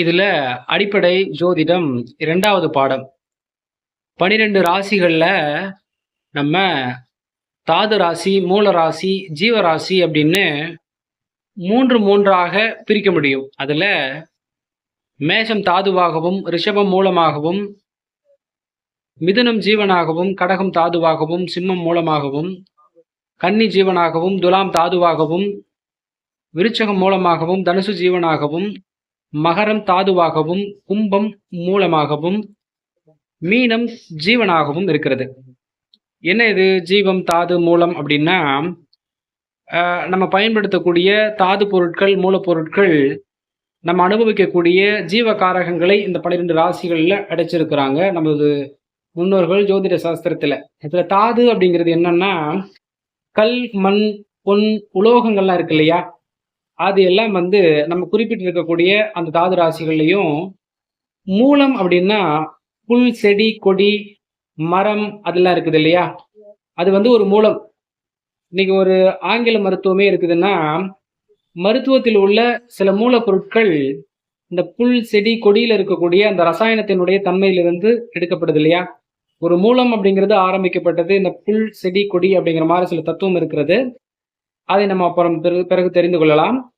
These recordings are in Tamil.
இதுல அடிப்படை ஜோதிடம் இரண்டாவது பாடம். பனிரெண்டு ராசிகள்ல நம்ம தாது ராசி மூல ராசி ஜீவராசி அப்படின்னு மூன்று மூன்றாக பிரிக்க முடியும். அதுல மேஷம் தாதுவாகவும் ரிஷபம் மூலமாகவும் மிதுனம் ஜீவனாகவும் கடகம் தாதுவாகவும் சிம்மம் மூலமாகவும் கன்னி ஜீவனாகவும் துலாம் தாதுவாகவும் விருச்சகம் மூலமாகவும் தனுசு ஜீவனாகவும் மகரம் தாதுவாகவும் கும்பம் மூலமாகவும் மீனம் ஜீவனாகவும் இருக்கிறது. என்ன இது? ஜீவம் தாது மூலம் அப்படின்னா நம்ம பயன்படுத்தக்கூடிய தாது பொருட்கள் மூலப்பொருட்கள் நம்ம அனுபவிக்கக்கூடிய ஜீவகாரகங்களை இந்த பன்னிரெண்டு ராசிகளில் அடைச்சிருக்கிறாங்க. நமது முன்னோர்கள் ஜோதிட சாஸ்திரத்தில். இதில் தாது அப்படிங்கிறது என்னன்னா கல் மண் பொன் உலோகங்கள்லாம் இருக்கு இல்லையா? அது எல்லாம் வந்து நம்ம குறிப்பிட்டு இருக்கக்கூடிய அந்த தாது ராசிகள்லையும் மூலம் அப்படின்னா புல் செடி கொடி மரம் அதெல்லாம் இருக்குது இல்லையா? அது வந்து ஒரு மூலம். இன்னைக்கு ஒரு ஆங்கில மருத்துவமே இருக்குதுன்னா மருத்துவத்தில் உள்ள சில மூலப்பொருட்கள் இந்த புல் செடி கொடியில் இருக்கக்கூடிய அந்த ரசாயனத்தினுடைய தன்மையிலிருந்து எடுக்கப்படுது இல்லையா? ஒரு மூலம் அப்படிங்கிறது ஆரம்பிக்கப்பட்டது இந்த புல் செடி கொடி அப்படிங்கிற மாதிரி சில தத்துவம் இருக்கிறது. அதை நம்ம அப்புறம் பிறகு பிறகு தெரிந்து கொள்ளலாம்.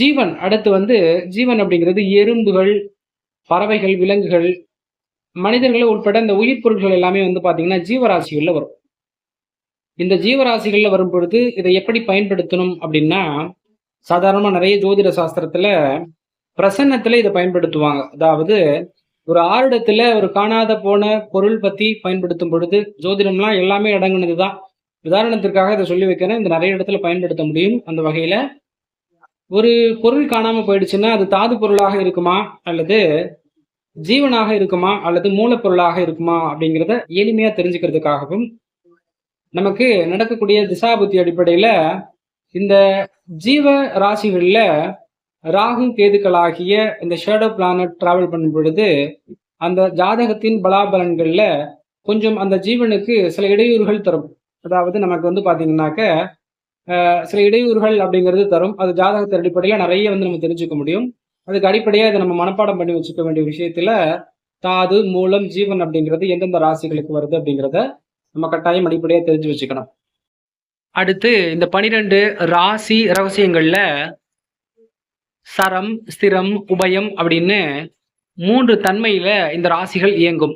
ஜீவன். அடுத்து வந்து ஜீவன் அப்படிங்கிறது எறும்புகள் பறவைகள் விலங்குகள் மனிதர்கள் உட்பட இந்த உயிர் பொருட்கள் எல்லாமே வந்து பார்த்தீங்கன்னா ஜீவராசிகளில் வரும். இந்த ஜீவராசிகளில் வரும் பொழுது இதை எப்படி பயன்படுத்தணும் அப்படின்னா சாதாரணமாக நிறைய ஜோதிட சாஸ்திரத்தில் பிரசன்னத்தில் இதை பயன்படுத்துவாங்க. அதாவது ஒரு ஆருடத்தில் ஒரு காணாத போன பொருள் பற்றி பயன்படுத்தும் பொழுது ஜோதிடம்லாம் எல்லாமே அடங்குனது தான் உதாரணத்திற்காக இதை சொல்லி வைக்கிறேன். இந்த நிறைய இடத்துல பயன்படுத்த முடியும். அந்த வகையில் ஒரு பொருள் காணாமல் போயிடுச்சுன்னா அது தாது பொருளாக இருக்குமா? அல்லது ஜீவனாக இருக்குமா? அல்லது மூலப்பொருளாக இருக்குமா? அப்படிங்கிறத எளிமையா தெரிஞ்சுக்கிறதுக்காகவும் நமக்கு நடக்கக்கூடிய திசாபுத்தி அடிப்படையில இந்த ஜீவ ராசிகள்ல ராகு கேதுக்களாகிய இந்த ஷேடோ பிளானட் டிராவல் பண்ணும் பொழுது அந்த ஜாதகத்தின் பலாபலன்கள்ல கொஞ்சம் அந்த ஜீவனுக்கு சில இடையூறுகள் தரும். அதாவது நமக்கு வந்து பாத்தீங்கன்னாக்க சில இடையூறுகள் அப்படிங்கிறது தரும். அது ஜாதகத்தின் அடிப்படையில் நிறைய வந்து நம்ம தெரிஞ்சுக்க முடியும். அதுக்கு அடிப்படையாக இதை நம்ம மனப்பாடம் பண்ணி வச்சுக்க வேண்டிய விஷயத்துல தாது மூலம் ஜீவன் அப்படிங்கிறது எந்தெந்த ராசிகளுக்கு வருது அப்படிங்கிறத நம்ம கட்டாயம் அடிப்படையாக தெரிஞ்சு வச்சுக்கணும். அடுத்து இந்த பனிரெண்டு ராசி ரகசியங்கள்ல சரம் ஸ்திரம் உபயம் அப்படின்னு மூன்று தன்மையில இந்த ராசிகள் இயங்கும்.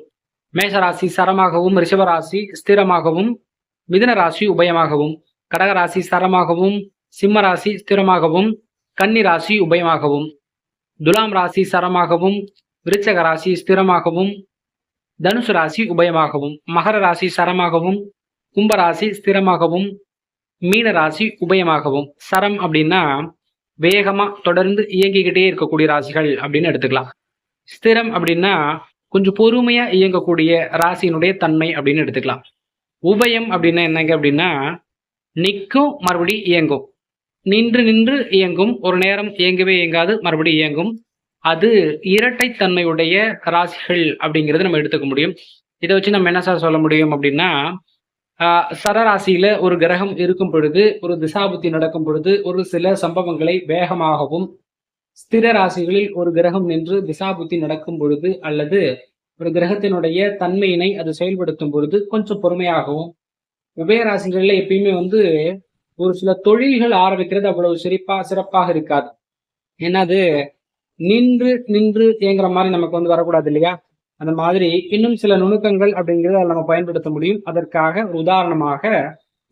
மேஷராசி சரமாகவும் ரிஷபராசி ஸ்திரமாகவும் மிதன ராசி உபயமாகவும். கடகராசி சரமாகவும் சிம்ம ராசி ஸ்திரமாகவும் கன்னி ராசி உபயமாகவும் துலாம் ராசி சரமாகவும் விருச்சக ராசி ஸ்திரமாகவும் தனுசு ராசி உபயமாகவும் மகர ராசி சரமாகவும் கும்பராசி ஸ்திரமாகவும் மீன ராசி உபயமாகவும். சரம் அப்படின்னா வேகமாக தொடர்ந்து இயங்கிக்கிட்டே இருக்கக்கூடிய ராசிகள் அப்படின்னு எடுத்துக்கலாம். ஸ்திரம் அப்படின்னா கொஞ்சம் பொறுமையாக இயங்கக்கூடிய ராசியினுடைய தன்மை அப்படின்னு எடுத்துக்கலாம். உபயம் அப்படின்னா என்னங்க அப்படின்னா நிற்கும் மறுபடி இயங்கும். நின்று நின்று இயங்கும் ஒரு நேரம் இயங்கவே இயங்காது மறுபடியும் இயங்கும். அது இரட்டைத்தன்மையுடைய ராசிகள் அப்படிங்கிறது நம்ம எடுத்துக்க முடியும். இதை வச்சு நம்ம என்ன சார் சொல்ல முடியும் அப்படின்னா சரராசியில ஒரு கிரகம் இருக்கும் பொழுது ஒரு திசாபுத்தி நடக்கும் பொழுது ஒரு சில சம்பவங்களை வேகமாகவும் ஸ்திர ராசிகளில் ஒரு கிரகம் நின்று திசாபுத்தி நடக்கும் பொழுது அல்லது ஒரு கிரகத்தினுடைய தன்மையினை அது செயல்படுத்தும் பொழுது கொஞ்சம் பொறுமையாகவும் உபயராசிகள்ல எப்பயுமே வந்து ஒரு சில தொழில்கள் ஆரம்பிக்கிறது அவ்வளவு சிறப்பா சிறப்பாக இருக்காது. ஏன்னா அது நின்று நின்று ஏங்குற மாதிரி நமக்கு வந்து வரக்கூடாது இல்லையா? அந்த மாதிரி இன்னும் சில நுணுக்கங்கள் அப்படிங்கிறத நம்ம பயன்படுத்த முடியும். அதற்காக ஒரு உதாரணமாக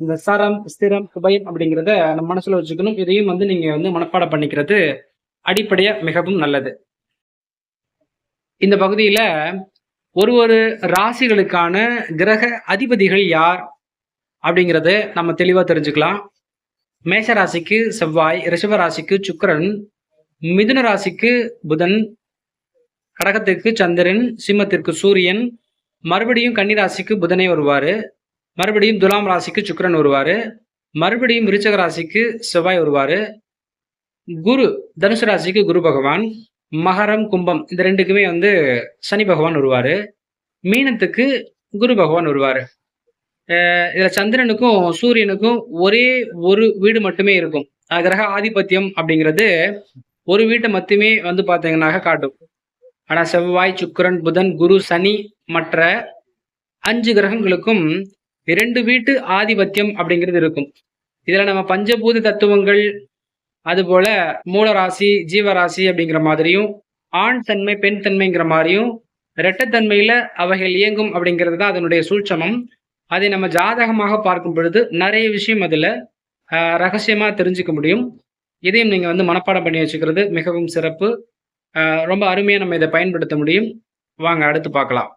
இந்த சரம் ஸ்திரம் உபயம் அப்படிங்கிறத நம்ம மனசுல வச்சுக்கணும். இதையும் வந்து நீங்க வந்து மனப்பாடம் பண்ணிக்கிறது அடிப்படையா மிகவும் நல்லது. இந்த பகுதியில ஒரு ஒரு ராசிகளுக்கான கிரக அதிபதிகள் யார்? அப்படிங்கிறது நம்ம தெளிவாக தெரிஞ்சுக்கலாம். மேஷ ராசிக்கு செவ்வாய் ரிஷப ராசிக்கு சுக்கிரன் மிதுன ராசிக்கு புதன் கடகத்திற்கு சந்திரன் சிம்மத்திற்கு சூரியன் மறுபடியும் கன்னி ராசிக்கு புதனே வருவார். மறுபடியும் துலாம் ராசிக்கு சுக்கரன் வருவார். மறுபடியும் விருச்சக ராசிக்கு செவ்வாய் வருவார். குரு தனுசு ராசிக்கு குரு பகவான் மகரம் கும்பம் இந்த ரெண்டுக்குமே வந்து சனி பகவான் வருவார். மீனத்துக்கு குரு பகவான் வருவார். இதில் சந்திரனுக்கும் சூரியனுக்கும் ஒரே ஒரு வீடு மட்டுமே இருக்கும். கிரக ஆதிபத்தியம் அப்படிங்கிறது ஒரு வீட்டை மட்டுமே வந்து பார்த்தீங்கன்னாக்க காட்டும். ஆனால் செவ்வாய் சுக்கிரன் புதன் குரு சனி மற்ற அஞ்சு கிரகங்களுக்கும் இரண்டு வீட்டு ஆதிபத்தியம் அப்படிங்கிறது இருக்கும். இதில் நம்ம பஞ்சபூத தத்துவங்கள் அதுபோல மூலராசி ஜீவராசி அப்படிங்கிற மாதிரியும் ஆண் தன்மை பெண் தன்மைங்கிற மாதிரியும் இரட்டைத்தன்மையில அவைகள் இயங்கும் அப்படிங்கிறது தான் அதனுடைய சூட்சமம். அதை நம்ம ஜாதகமாக பார்க்கும் பொழுது நிறைய விஷயம் அதில் ரகசியமாக தெரிஞ்சுக்க முடியும். இதையும் நீங்கள் வந்து மனப்பாடம் பண்ணி வச்சுக்கிறது மிகவும் சிறப்பு. ரொம்ப அருமையாக நம்ம இதை பயன்படுத்த முடியும். வாங்க அடுத்து பார்க்கலாம்.